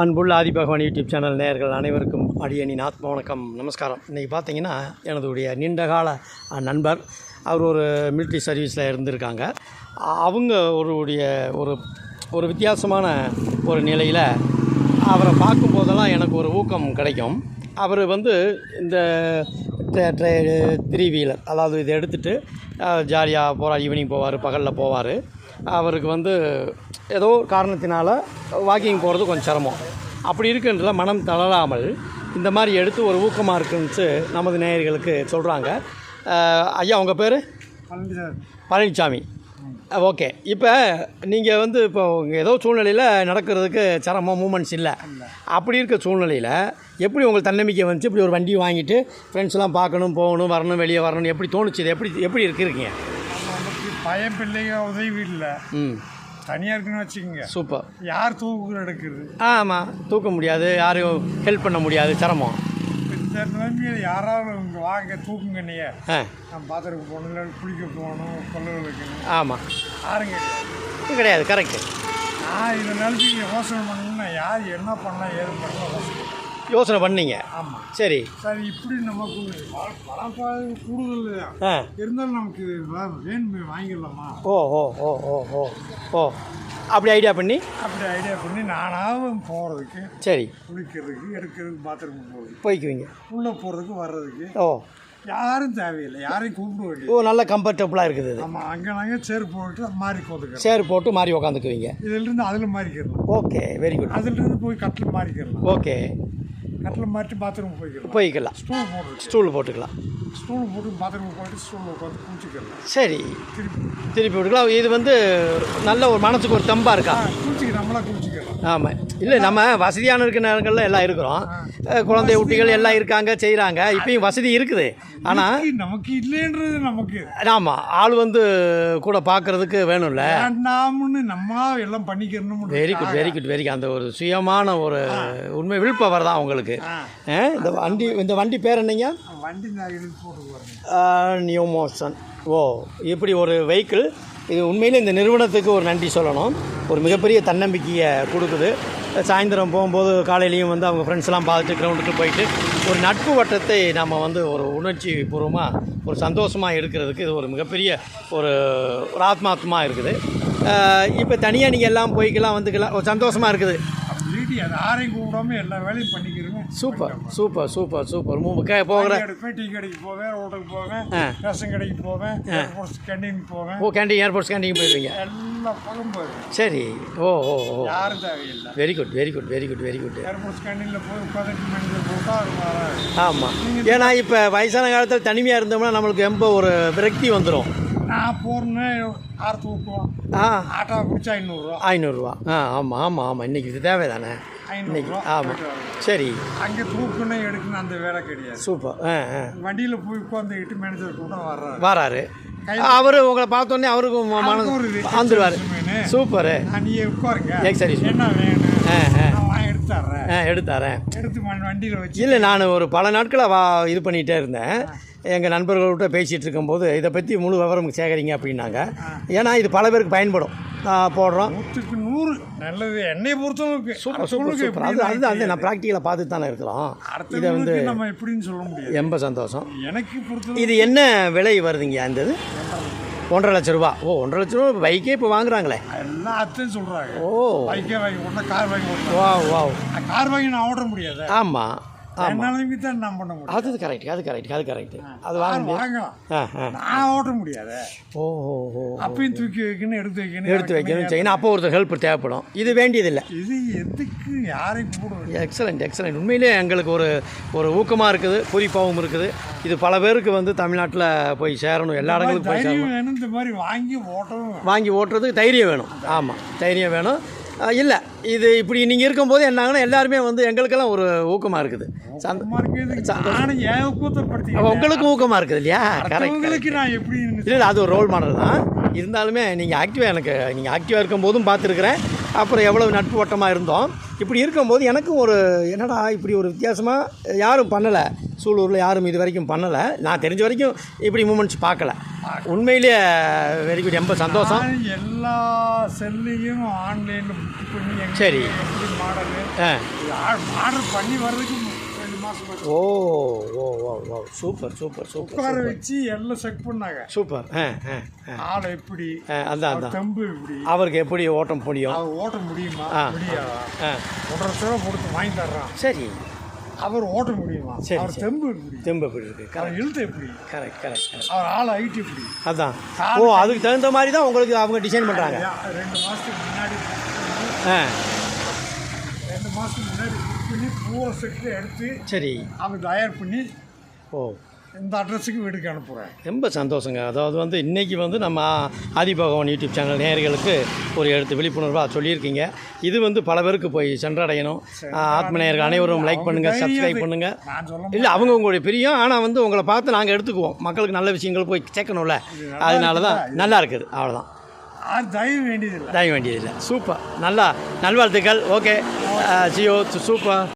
அன்புள்ள ஆதிபகவான் YouTube channel நேயர்கள் அனைவருக்கும் அடியணின் ஆத்ம வணக்கம் நமஸ்காரம். இன்றைக்கி பார்த்தீங்கன்னா எனதுடைய நீண்டகால நண்பர் அவர் ஒரு மிலிட்ரி சர்வீஸில் இருந்திருக்காங்க. அவங்க ஒருடைய ஒரு ஒரு வித்தியாசமான ஒரு நிலையில் அவரை பார்க்கும்போதெல்லாம் எனக்கு ஒரு ஊக்கம் கிடைக்கும். அவர் வந்து இந்த த்ரீ வீலர் அதாவது இதை எடுத்துகிட்டு ஜாலியாக போகிறார் ஈவினிங் போவார் பகலில் போவார். அவருக்கு வந்து ஏதோ காரணத்தினால வாக்கிங் போகிறது கொஞ்சம் சிரமம். அப்படி இருக்கின்றத மனம் தளராமல் இந்த மாதிரி எடுத்து ஒரு ஊக்கமாக இருக்குன்னு நமது நேயர்களுக்கு சொல்கிறாங்க ஐயா உங்கள் பேர்? பழனிசாமி. ஓகே. இப்போ நீங்கள் வந்து இப்போ ஏதோ சூழ்நிலையில் நடக்கிறதுக்கு சிரமம் மூமெண்ட்ஸ் இல்லை. அப்படி இருக்க சூழ்நிலையில் எப்படி உங்களுக்கு தன்னம்பிக்கை வந்துச்சு? இப்படி ஒரு வண்டி வாங்கிட்டு ஃப்ரெண்ட்ஸ்லாம் பார்க்கணும் போகணும் வரணும் வெளியே வரணும் எப்படி தோணுச்சு? இது எப்படி எப்படி இருக்கிறீங்க பயம் பிள்ளைங்க உதவி இல்லை. ம். தனியாக இருக்குன்னு வச்சுக்கோங்க. சூப்பர் யார் தூக்குற எடுக்கிறது ஆமாம் தூக்க முடியாது யாரையும் ஹெல்ப் பண்ண முடியாது சிரமம். இந்த நிலைமையில் யாராவது இங்கே வாங்க தூக்குங்க ஆ. நான் பாத்திரக்கு போகணும் இல்லை குளிக்க போகணும் கொள்ளகளுக்கு ஆமாம் யாரும் கிடையாது கிடையாது கரெக்டு நான் இந்த நிலைமைக்கு யோசனை பண்ணணும்னா யார் என்ன பண்ணலாம் ஏது பண்ணலாம் யோசனை பண்ணீங்க. ஆமாம் சரி. சரி இப்படி நமக்கு பணப்பாடு கூடுதல் ஆ. இருந்தாலும் நமக்கு வேணுமே வாங்கிடலாமா? ஓ ஓ ஓ ஓ ஓ ஓ. அப்படி ஐடியா பண்ணி? அப்படி ஐடியா பண்ணி நானாகவும் போகிறதுக்கு சரி. குளிக்கிறதுக்கு எடுக்கிறதுக்கு பாத்ரூம் போகிறதுக்கு போய்க்குவீங்க. உள்ளே போகிறதுக்கு வர்றதுக்கு. ஓ. யாரும் தேவையில்லை. யாரையும் கூப்பிட வேண்டியது ஓ நல்ல கம்ஃபர்டபுளாக இருக்குது ஆமாம் அங்கே நாங்கள் செருப்பு போட்டு மாறி கோத்துக்கிறோம் சேர் போட்டு மாறி உக்காந்துக்குவீங்க இதிலிருந்து அதில் மாறிக்கிறோம் ஓகே வெரி குட் அதிலிருந்து போய் கட்டில் மாறிக்கிறலாம். ஓகே கட்டில் மாறிட்டு பாத்ரூம் போய்க்கலாம். போய்க்கலாம். ஸ்டூல் போட்டு ஸ்டூல் போட்டுக்கலாம். ஸ்டூல் போட்டு பாத்ரூம் போயிட்டு ஸ்டூலில் உட்காந்து குளிச்சிக்கலாம் சரி. திருப்பி. திருப்பி விட்டுக்கலாம் இது வந்து நல்ல ஒரு மனசுக்கு ஒரு தெம்பாக இருக்கா? குளிச்சிக்க குளிச்சிக்கலாம் ஆமாம் இல்லை நம்ம வசதியான இருக்க நேரங்களில் எல்லாம் இருக்கிறோம். குழந்தை குட்டிகள் எல்லாம் இருக்காங்க செய்கிறாங்க இப்பயும் வசதி இருக்குது. ஆனால் நமக்கு- இல்லைன்றது நமக்கு. ஆமாம் ஆள் வந்து கூட பார்க்கறதுக்கு வேணும்ல. வேண்டாம்னு நம்ம எல்லாம் பண்ணிக்கிறணும் very good very good very அந்த ஒரு சுயமான ஒரு உண்மை விழுப்பவர் தான் உங்களுக்கு இந்த வண்டி இந்த வண்டி பேர் என்னங்க? வண்டி நியூ மோஷன். ஓ இப்படி ஒரு வெஹிக்கிள். இது உண்மையிலே இந்த நிறுவனத்துக்கு ஒரு நன்றி சொல்லணும். ஒரு மிகப்பெரிய தன்னம்பிக்கையை கொடுக்குது. சாயந்தரம் போகும்போது காலையிலையும் வந்து அவங்க ஃப்ரெண்ட்ஸ்லாம் பார்த்துட்டு கிரவுண்டுக்கு போயிட்டு ஒரு நட்பு வட்டத்தை நம்ம வந்து ஒரு உணர்ச்சி பூர்வமாக ஒரு சந்தோஷமாக எடுக்கிறதுக்கு இது ஒரு மிகப்பெரிய ஒரு ஒரு ஆத்மாத்மா இருக்குது. இப்போ தனியாக நீங்கள் எல்லாம் போய்க்கலாம் வந்துக்கலாம் ஒரு சந்தோஷமாக இருக்குது. வீட்டு அது யாரையும் கூப்பிடாம எல்லா வேலையும் பண்ணிக்கிறேங்க சூப்பர் சூப்பர் சூப்பர் சூப்பர். மூக்க போகிற எடுப்பேன் டீ கடைக்கு போவேன் ரோட்டுக்கு போவேன். ரேஷன் கடைக்கு போவேன் ஏர்போர்ட்ஸ் கேண்டீன் போவேன். ஓ கேண்டீன் ஏர்போர்ட்ஸ் கேண்டீன் போயிடுவீங்க எல்லா பக்கம் போவேன் சரி. ஓ ஓ ஓ. யாரும் தேவையில்லை. Very good very good very good very good airports கேண்டீனில் போய் உட்காந்துட்டு மனிதர் போட்டால். ஆமாம் ஏன்னா இப்போ வயசான காலத்தில் தனிமையாக இருந்தோம்னா நம்மளுக்கு ரொம்ப ஒரு விரக்தி வந்துடும் நான் போறேன்னு ஆறு தூக்குவோம் ஆ. ஆட்டோ பிடிச்சா ஐநூறுரூவா ஐநூறுரூவா ஆ ஆமாம் ஆமாம் ஆமாம் இன்றைக்கி இது தேவை தானே இன்னைக்கு ஆமாம் சரி. அங்கே தூக்கணும் எடுக்கணும் அந்த வேலை கிடையாது. சூப்பர். ஆ ஆ. வண்டியில் போய் உட்காந்துக்கிட்டு மேனேஜர் கூட வர்றாரு. வராரு அவர் உங்களை பார்த்தோன்னே அவருக்கும் ம- அவருக்கு ஒரு மன வந்துடுவார். சூப்பரு. நான் நீ உட்காருங்க. சரி என்ன வேணும்? ஆ ஆ. நான் வாங்கி எடுத்து தர்றேன் ஆ எடுத்தாரேன் எடுத்து வண்டியில் வச்சு. இல்லை நான் ஒரு பல நாட்களாக வா இது பண்ணிகிட்டே இருந்தேன். எங்கள் நண்பர்கள்கிட்ட பேசிகிட்டு இருக்கும்போது இதை பற்றி முழு விவரம் சேகரிங்க அப்படின்னாங்க. ஏன்னா இது பல பேருக்கு பயன்படும். போடுறோம். நூற்றுக்கு நூறு. நல்லது. என்னை பொறுத்தளவுக்கு சூப்பர் சூப்பர் சூப்பர். அது அது அது நான் ப்ராக்டிக்கலாக பார்த்துட்டு தானே இருக்கிறோம். இதை வந்து நம்ம எப்படின்னு சொல்ல முடியாது. ரொம்ப சந்தோஷம். எனக்கு பொறுத்தளவு இது என்ன விலை வருதுங்க அந்த இது? ஒன்றரை லட்ச ரூபா. ஓ ஒன்றரை லட்ச ரூபா பைக்கே இப்போ வாங்குறாங்களே. எல்லாம் அத்தையும் சொல்கிறாங்க ஓ. பைக்கே வாங்கி கொடுத்தா கார் வாங்கி வா வாவ். கார் வாங்கி நான் ஓட முடியாது? ஆமாம் என்னாலுமே தான் நான் பண்ண முடியும். அது கரெக்ட் அது கரெக்ட் அது கரெக்ட் அது வாங்க வாங்கலாம். நான் ஓட்ட முடியாது. ஓ ஓ ஓ. அப்பயும் தூக்கி வைக்கணும் எடுத்து வைக்கணும் எடுத்து வைக்கணும் செய்யணும். அப்போ ஒருத்தர் ஹெல்ப் தேவைப்படும். இது வேண்டியதில்லை. இது எதுக்கு யாரையும் கூப்பிட எக்ஸலண்ட் எக்ஸலண்ட் உண்மையிலே எங்களுக்கு ஒரு ஒரு ஊக்கமாக இருக்குது குறிப்பாகவும் இருக்குது. இது பல பேருக்கு வந்து தமிழ்நாட்டில் போய் சேரணும். எல்லா இடங்களுக்கும் போய் சேரணும். இந்த மாதிரி வாங்கி. வாங்கி ஓட்டுறதுக்கு தைரியம் வேணும். ஆமாம் தைரியம் வேணும். இல்லை. இது இப்படி நீங்கள் இருக்கும்போது என்னாங்கன்னா எல்லாருமே வந்து எங்களுக்கெல்லாம் ஒரு ஊக்கமாக இருக்குது. சந்த சும்மா இருக்கிறதுக்கு நானும் ஏன் ஊக்கத்தைப்படுத்தி அப்ப உங்களுக்கு ஊக்கமாக இருக்குது இல்லையா? கரெக்ட் இல்லை, அது ஒரு ரோல் மாடல் தான். இருந்தாலுமே நீங்கள் ஆக்டிவாக எனக்கு நீங்கள் ஆக்டிவாக இருக்கும்போதும் பார்த்துருக்குறேன். அப்புறம் எவ்வளவு நட்பு வட்டமாக இருந்தோம். இப்படி இருக்கும்போது எனக்கும் ஒரு என்னடா இப்படி ஒரு வித்தியாசமாக யாரும் பண்ணலை. சூலூரில் யாரும் இது வரைக்கும் பண்ணலை. நான் தெரிஞ்ச வரைக்கும் இப்படி மூமெண்ட்ஸ் பார்க்கல. உண்மையிலேயே வெரி குட் ரொம்ப சந்தோஷம். எல்லா செல்லையும் ஆன்லைனில் சரி. மாடலு? ஆர்டர் பண்ணி வர்றதுக்கு. ஓ ஓ ஓ ஓ. சூப்பர் சூப்பர் சூப்பர் உட்கார வச்சு எல்லாம் செக் பண்ணாங்க. சூப்பர். ஆளை எப்படி? அதான் அதான். தெம்பு எப்படி? அவருக்கு எப்படி ஓட்டம் முடியும்? அவர் ஓட்ட முடியுமா. முடியாதா? ஒன்றரை ரூபா கொடுத்து வாங்கி தர்றான். சரி. அவர் ஓட்ட முடியுமா? சரி, அவர். தெம்பு எப்படி? தெம்பு எப்படி இருக்கு? அவர் கரெக்ட் இழுத்து எப்படி? கரெக்ட் கரெக்ட் அவர் ஆள் ஹைட் எப்படி? அதான். ஓ அதுக்கு தகுந்த மாதிரி தான் உங்களுக்கு அவங்க டிசைன் பண்ணுறாங்க ரெண்டு மாதத்துக்கு முன்னாடி. ஆ. ரெண்டு மாதத்துக்கு முன்னாடி. பண்ணி பூரா செட்டில் எடுத்து சரி. அவங்க தயார் பண்ணி ஓ. இந்த அட்ரஸுக்கு வீட்டுக்கு அனுப்புகிறேன் ரொம்ப சந்தோஷங்க. அதாவது வந்து இன்றைக்கி வந்து நம்ம ஆதிபகவான் யூடியூப் சேனல் நேயர்களுக்கு ஒரு எடுத்து விழிப்புணர்வாக சொல்லியிருக்கீங்க. இது வந்து பல பேருக்கு போய் சென்றடையணும். ஆத்ம நேயர்கள் அனைவரும் லைக் பண்ணுங்கள் சப்ஸ்கிரைப் பண்ணுங்கள் இல்லை அவங்க உங்களுடைய பிரியம். ஆனால் வந்து உங்களை பார்த்து நாங்கள் எடுத்துக்குவோம். மக்களுக்கு நல்ல விஷயங்கள் போய் சேர்க்கணும்ல. அதனால தான் நல்லா இருக்குது. அவ்வளோதான் அது தயவு வேண்டியதில்லை. தயவு வேண்டியதில்லை. சூப்பர். நல்லா. நல்வாழ்த்துக்கள். Okay Jio super